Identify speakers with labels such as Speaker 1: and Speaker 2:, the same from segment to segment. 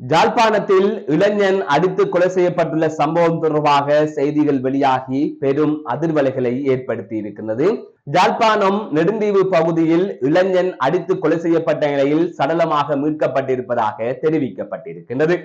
Speaker 1: ஜாழ்ப்பாணத்தில் இளைஞன் அடித்து கொலை செய்யப்பட்டுள்ள சம்பவம் தொடர்பாக செய்திகள் வெளியாகி பெரும் அதிர்வலைகளை ஏற்படுத்தி இருக்கின்றது. ஜாழ்ப்பாணம் நெடுந்தீவு பகுதியில் இளைஞன் அடித்து கொலை செய்யப்பட்ட நிலையில் சடலமாக மீட்கப்பட்டிருப்பதாக தெரிவிக்கப்பட்டிருக்கின்றது.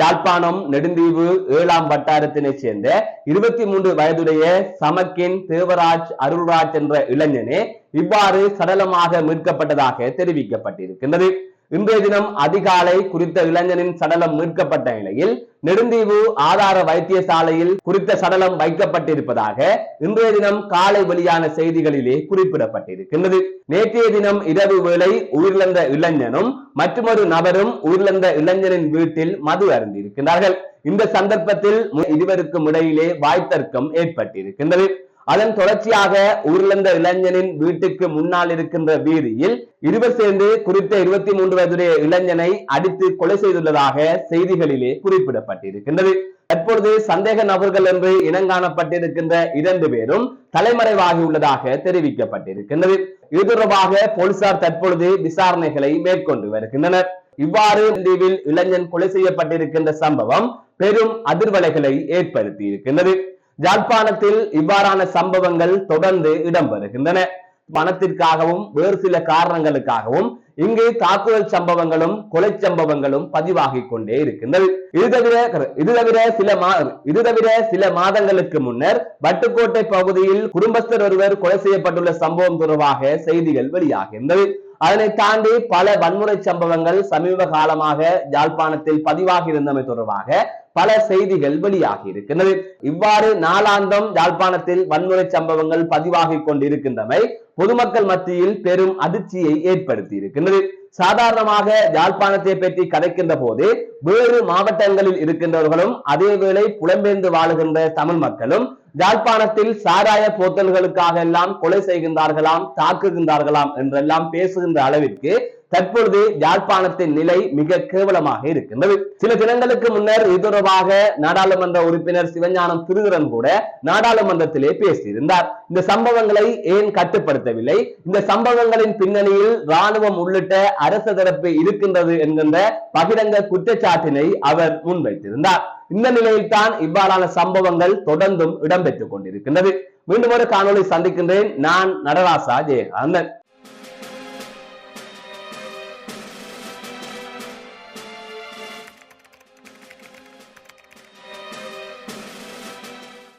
Speaker 1: ஜாழ்ப்பாணம் நெடுந்தீவு ஏழாம் வட்டாரத்தினைச் சேர்ந்த இருபத்தி மூன்று வயதுடைய சமக்கின் தேவராஜ் அருள்ராஜ் என்ற இளைஞனே இவ்வாறு சடலமாக மீட்கப்பட்டதாக தெரிவிக்கப்பட்டிருக்கின்றது. இன்றைய தினம் அதிகாலை குறித்த இளைஞனின் சடலம் மீட்கப்பட்ட நிலையில் நெடுந்தீவு ஆதார வைத்தியசாலையில் குறித்த சடலம் வைக்கப்பட்டிருப்பதாக இன்றைய தினம் காலை வெளியான செய்திகளிலே குறிப்பிடப்பட்டிருக்கின்றது. நேற்றைய தினம் இரவு வேளை உயிரிழந்த இளைஞனும் மற்றொரு நபரும் உயிரிழந்த இளைஞனின் வீட்டில் மது அருந்திருக்கிறார்கள் இந்த சந்தர்ப்பத்தில் இருவருக்கும் இடையிலே வாய்த்தர்க்கம் ஏற்பட்டிருக்கின்றது. அதன் தொடர்ச்சியாக உயிரிழந்த இளைஞனின் வீட்டுக்கு முன்னால் இருக்கின்ற வீதியில் இருவர் சேர்ந்து குறித்த இருபத்தி மூன்று வயதுடைய இளைஞனை அடித்து கொலை செய்துள்ளதாக செய்திகளிலே குறிப்பிடப்பட்டிருக்கின்றது. தற்பொழுது சந்தேக நபர்கள் என்று இனங்காணப்பட்டிருக்கின்ற இரண்டு பேரும் தலைமறைவாகியுள்ளதாக தெரிவிக்கப்பட்டிருக்கின்றது. இது தொடர்பாக போலீசார் தற்பொழுது விசாரணைகளை மேற்கொண்டு வருகின்றனர். இவ்வாறு தீவில் இளைஞன் கொலை செய்யப்பட்டிருக்கின்ற சம்பவம் பெரும் அதிர்வலைகளை ஏற்படுத்தி இருக்கின்றது ஜாழ்ப்பாணத்தில் இவ்வாறான சம்பவங்கள் தொடர்ந்து இடம்பெறுகின்றன பணத்திற்காகவும் வேறு சில காரணங்களுக்காகவும் இங்கு தாக்குதல் சம்பவங்களும் கொலை சம்பவங்களும் பதிவாகிக் கொண்டே இருக்கின்றது. இது தவிர இது தவிர சில மா இது தவிர சில மாதங்களுக்கு முன்னர் வட்டுக்கோட்டை பகுதியில் குடும்பஸ்தர் ஒருவர் கொலை செய்யப்பட்டுள்ள சம்பவம் தொடர்பாக செய்திகள் வெளியாகின்றது. அதனை தாண்டி பல வன்முறை சம்பவங்கள் சமீப காலமாக யாழ்ப்பாணத்தில் பதிவாகி இருந்தமை தொடர்பாக பல செய்திகள் வெளியாகி இருக்கின்றது. இவ்வாறு நாளாந்தம் யாழ்ப்பாணத்தில் வன்முறை சம்பவங்கள் பதிவாகி கொண்டிருக்கின்றமை பொதுமக்கள் மத்தியில் பெரும் அதிர்ச்சியை ஏற்படுத்தி இருக்கின்றது. சாதாரணமாக யாழ்ப்பாணத்தை பற்றி கதைக்கின்ற போது வேறு மாவட்டங்களில் இருக்கின்றவர்களும் அதேவேளை புலம்பெயர்ந்து வாழுகின்ற தமிழ் மக்களும் யாழ்ப்பாணத்தில் சாராய போத்தல்களுக்காக எல்லாம் கொலை செய்கின்றார்களாம் தாக்குகின்றார்களாம் என்றெல்லாம் பேசுகின்ற அளவிற்கு தற்பொழுது யாழ்ப்பாணத்தின் நிலை மிக கேவலமாக இருக்கின்றது. சில தினங்களுக்கு முன்னர் இது தொடர்பாக நாடாளுமன்ற உறுப்பினர் சிவஞானம் திருதுரன் கூட நாடாளுமன்றத்திலே பேசியிருந்தார். இந்த சம்பவங்களை ஏன் கட்டுப்படுத்தவில்லை? இந்த சம்பவங்களின் பின்னணியில் ராணுவம் உள்ளிட்ட அரச தரப்பு இருக்கின்றது என்கின்ற பகிரங்க குற்றச்சாட்டினை அவர் முன்வைத்திருந்தார். இந்த நிலையில்தான் இவ்வாறான சம்பவங்கள் தொடர்ந்தும் இடம்பெற்றுக் கொண்டிருக்கின்றது. மீண்டும் ஒரு காணொலி சந்திக்கின்றேன். நான் நடராசா ஜெயகாந்தன்.